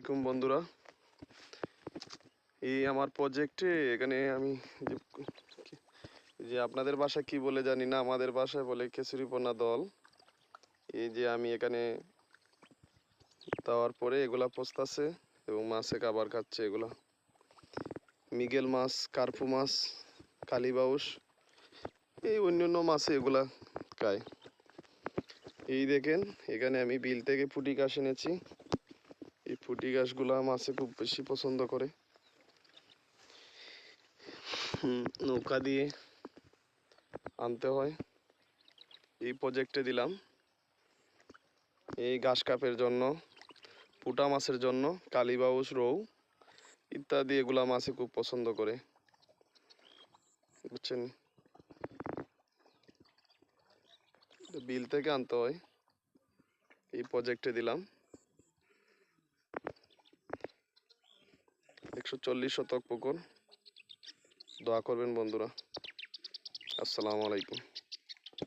আসসালামাইকুম বন্ধুরা। এই আমার প্রজেক্টে এখানে আমি যে আপনাদের বাসা কি বলে জানি না, আমাদের বাসায় বলে কেশরীপনা দল। এই যে আমি এখানে দেওয়ার পরে এগুলা পোস্তাছে এবং মাছে খাবার খাচ্ছে এগুলা। মিগেল মাছ, কার্পু মাছ কালীবাউস এই অন্যান্য মাছে এগুলা খায়। এই দেখেন, এখানে আমি বিল থেকে পুঁটি ঘাস এনেছি। এই পুঁটি ঘাসগুলা মাছে খুব বেশি পছন্দ করে। নৌকা দিয়ে আনতে হয়। এই প্রজেক্টে দিলাম। এই ঘাস কাপের জন্য, পুটা মাছের জন্য, কালীবাউস, রৌ ইত্যাদি এগুলা মাছে খুব পছন্দ করে। বুঝছেন? বিল থেকে আনতে হয়। এই প্রজেক্টে দিলাম। একশো চল্লিশ শতক পুকুর দোয়া করবেন বন্ধুরা। আসসালামু আলাইকুম।